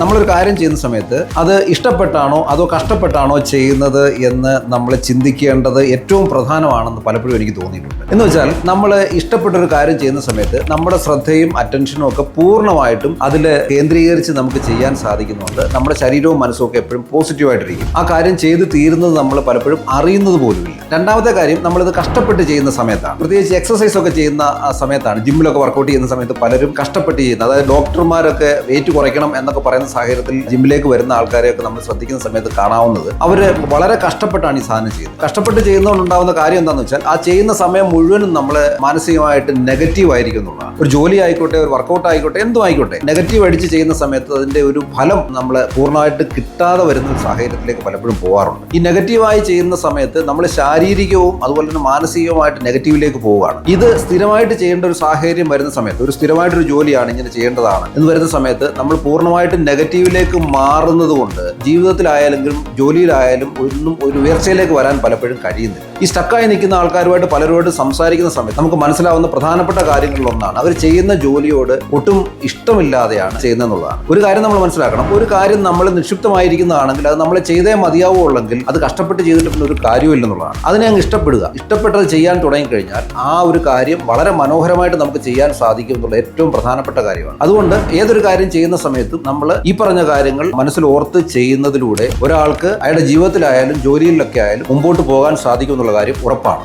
നമ്മളൊരു കാര്യം ചെയ്യുന്ന സമയത്ത് അത് ഇഷ്ടപ്പെട്ടാണോ അതോ കഷ്ടപ്പെട്ടാണോ ചെയ്യുന്നത് എന്ന് നമ്മൾ ചിന്തിക്കേണ്ടത് ഏറ്റവും പ്രധാനമാണെന്ന് പലപ്പോഴും എനിക്ക് തോന്നിയിട്ടുണ്ട്. എന്ന് വെച്ചാൽ നമ്മൾ ഇഷ്ടപ്പെട്ടൊരു കാര്യം ചെയ്യുന്ന സമയത്ത് നമ്മുടെ ശ്രദ്ധയും അറ്റൻഷനും ഒക്കെ പൂർണമായിട്ടും അതിൽ കേന്ദ്രീകരിച്ച് നമുക്ക് ചെയ്യാൻ സാധിക്കുന്നുണ്ട്. നമ്മുടെ ശരീരവും മനസ്സും ഒക്കെ എപ്പോഴും പോസിറ്റീവായിട്ടിരിക്കും ആ കാര്യം ചെയ്ത് തീരുന്നത് നമ്മൾ പലപ്പോഴും അറിയുന്നത് പോലുമില്ല. രണ്ടാമത്തെ കാര്യം നമ്മളിത് കഷ്ടപ്പെട്ട് ചെയ്യുന്ന സമയത്താണ്. പ്രത്യേകിച്ച് എക്സസൈസ് ഒക്കെ ചെയ്യുന്ന സമയത്താണ്. ജിമ്മിലൊക്കെ വർക്കൗട്ട് ചെയ്യുന്ന സമയത്ത് പലരും കഷ്ടപ്പെട്ട് ചെയ്യുന്നത്. അതായത് ഡോക്ടർമാരൊക്കെ വെയിറ്റ് കുറയ്ക്കണം എന്നൊക്കെ പറയുന്ന സാഹചര്യത്തിൽ ജിമ്മിലേക്ക് വരുന്ന ആൾക്കാരെയൊക്കെ നമ്മൾ ശ്രദ്ധിക്കുന്ന സമയത്ത് കാണാവുന്നത് അവർ വളരെ കഷ്ടപ്പെട്ടാണ് ഈ സാധനം ചെയ്യുന്നത്. കഷ്ടപ്പെട്ട് ചെയ്യുന്നതുകൊണ്ടുണ്ടാവുന്ന കാര്യം എന്താണെന്ന് വെച്ചാൽ ആ ചെയ്യുന്ന സമയം മുഴുവനും നമ്മൾ മാനസികമായിട്ട് നെഗറ്റീവ് ആയിരിക്കും എന്നുള്ളതാണ് ഒരു ജോലി ആയിക്കോട്ടെ ഒരു വർക്കൗട്ട് ആയിക്കോട്ടെ എന്തും ആയിക്കോട്ടെ. നെഗറ്റീവ് അടിച്ച് ചെയ്യുന്ന സമയത്ത് അതിന്റെ ഒരു ഫലം നമ്മൾ പൂർണമായിട്ട് കിട്ടാതെ വരുന്ന ഒരു സാഹചര്യത്തിലേക്ക് പലപ്പോഴും പോകാറുണ്ട് ഈ നെഗറ്റീവായി ചെയ്യുന്ന സമയത്ത് നമ്മൾ ശാരീരികവും അതുപോലെ തന്നെ മാനസികവുമായിട്ട് നെഗറ്റീവിലേക്ക് പോവുകയാണ്. ഇത് സ്ഥിരമായിട്ട് ചെയ്യേണ്ട ഒരു സാഹചര്യം വരുന്ന സമയത്ത് ഒരു സ്ഥിരമായിട്ടൊരു ജോലിയാണ് ഇങ്ങനെ ചെയ്യേണ്ടതാണ് എന്ന് വരുന്ന സമയത്ത് നമ്മൾ പൂർണമായിട്ടും നെഗറ്റീവിലേക്ക് മാറുന്നത് കൊണ്ട് ജീവിതത്തിലായാലും ജോലിയിലായാലും ഒന്നും ഒരു ഉയർച്ചയിലേക്ക് വരാൻ പലപ്പോഴും കഴിയുന്നില്ല. ഈ സ്റ്റക്കായി നിൽക്കുന്ന ആൾക്കാരുമായിട്ട് പലരോട് സംസാരിക്കുന്ന സമയത്ത് നമുക്ക് മനസ്സിലാവുന്ന പ്രധാനപ്പെട്ട കാര്യങ്ങളിൽ ഒന്നാണ് അവർ ചെയ്യുന്ന ജോലിയോട് ഒട്ടും ഇഷ്ടമില്ലാതെയാണ് ചെയ്യുന്നതെന്നുള്ളതാണ്. ഒരു കാര്യം നമ്മൾ മനസ്സിലാക്കണം ഒരു കാര്യം നമ്മൾ നിക്ഷിപ്തമായിരിക്കുന്നതാണെങ്കിൽ അത് നമ്മൾ ചെയ്തേ മതിയാവുള്ളെങ്കിൽ അത് കഷ്ടപ്പെട്ട് ചെയ്തിട്ട് പിന്നെ ഒരു കാര്യമില്ലെന്നുള്ളതാണ് അതിനെ അങ്ങ് ഇഷ്ടപ്പെടുക. ഇഷ്ടപ്പെട്ടത് ചെയ്യാൻ തുടങ്ങിക്കഴിഞ്ഞാൽ ആ ഒരു കാര്യം വളരെ മനോഹരമായിട്ട് നമുക്ക് ചെയ്യാൻ സാധിക്കും എന്നുള്ള ഏറ്റവും പ്രധാനപ്പെട്ട കാര്യമാണ്. അതുകൊണ്ട് ഏതൊരു കാര്യം ചെയ്യുന്ന സമയത്തും നമ്മൾ ഈ പറഞ്ഞ കാര്യങ്ങൾ മനസ്സിൽ ഓർത്ത് ചെയ്യുന്നതിലൂടെ ഒരാൾക്ക് അയാളുടെ ജീവിതത്തിലായാലും ജോലിയിലൊക്കെ ആയാലും മുമ്പോട്ട് പോകാൻ സാധിക്കും എന്നുള്ള കാര്യം ഉറപ്പാണ്.